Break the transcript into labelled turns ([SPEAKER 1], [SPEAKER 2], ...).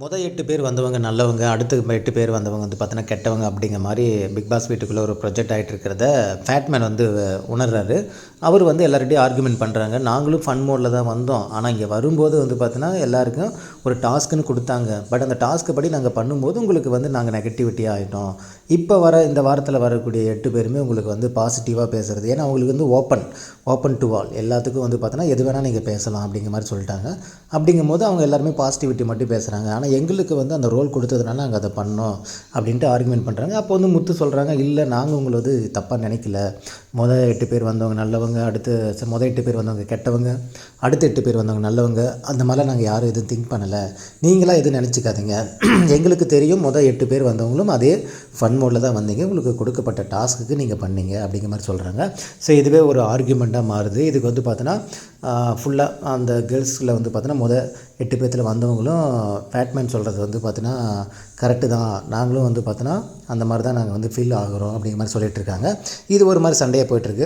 [SPEAKER 1] மொதல் எட்டு பேர் வந்தவங்க நல்லவங்க அடுத்து எட்டு பேர் வந்தவங்க வந்து பார்த்தோன்னா கெட்டவங்க அப்படிங்கிற மாதிரி பிக் பாஸ் வீட்டுக்குள்ளே ஒரு ப்ரொஜெக்ட் ஆகிட்டு இருக்கிறத ஃபேட்மேன் வந்து உணர்றாரு. அவர் வந்து எல்லார்டையும் ஆர்குமெண்ட் பண்ணுறாங்க நாங்களும் ஃபன் மோடில் தான் வந்தோம். ஆனால் இங்கே வரும்போது வந்து பார்த்தீங்கன்னா எல்லாருக்கும் ஒரு டாஸ்க்குன்னு கொடுத்தாங்க. பட் அந்த டாஸ்க்கு படி நாங்கள் பண்ணும்போது உங்களுக்கு வந்து நாங்கள் நெகட்டிவிட்டி ஆகிட்டோம் இப்போ வர இந்த வாரத்தில் வரக்கூடிய எட்டு பேருமே உங்களுக்கு வந்து பாசிட்டிவாக பேசுகிறது ஏன்னா அவங்களுக்கு வந்து ஓப்பன் ஓப்பன் டு ஆல் எல்லாத்துக்கும் வந்து பார்த்தோன்னா எது வேணால் நீங்கள் பேசலாம் அப்படிங்கிற மாதிரி சொல்லிட்டாங்க. அப்படிங்கும்போது அவங்க எல்லாருமே பாசிட்டிவிட்டி மட்டும் பேசுகிறாங்க ஆனால் எங்களுக்கு வந்து அந்த ரோல் கொடுத்ததுனால நாங்கள் அதை பண்ணோம் அப்படின்ட்டு ஆர்குமெண்ட் பண்ணுறாங்க அப்போ வந்து முத்து சொல்கிறாங்க இல்லை நாங்கள் உங்களது தப்பாக நினைக்கல. மொதல் எட்டு பேர் வந்தவங்க நல்லவங்க அடுத்து ச- மொதல் எட்டு பேர் வந்தவங்க கெட்டவங்க அடுத்த எட்டு பேர் வந்தவங்க நல்லவங்க அந்த மாதிரிலாம் நாங்கள் யாரும் எதுவும் திங்க் பண்ணலை. நீங்களாம் எதுவும் நினச்சிக்காதீங்க. எங்களுக்கு தெரியும் மொதல் எட்டு பேர் வந்தவங்களும் அதே ஃபன் மோடில் தான் வந்தீங்க. உங்களுக்கு கொடுக்கப்பட்ட டாஸ்க்குக்கு நீங்கள் பண்ணீங்க அப்படிங்கிற மாதிரி சொல்கிறாங்க ஸோ இதுவே ஒரு ஆர்குமெண்ட்டாக மாறுது. இதுக்கு வந்து பார்த்தோன்னா ஃபுல்லாக அந்த கேர்ள்ஸில் வந்து பார்த்தோன்னா முதல் எட்டு பேர்த்தில் வந்தவங்களும் பேட்மேன் சொல்கிறது வந்து பார்த்தோன்னா கரெக்டு தான். நாங்களும் வந்து பார்த்தோன்னா அந்த மாதிரி தான் நாங்கள் வந்து ஃபீல் ஆகிறோம் அப்படிங்கிற மாதிரி சொல்லிகிட்ருக்காங்க இது ஒரு மாதிரி சண்டையாக போயிட்டுருக்கு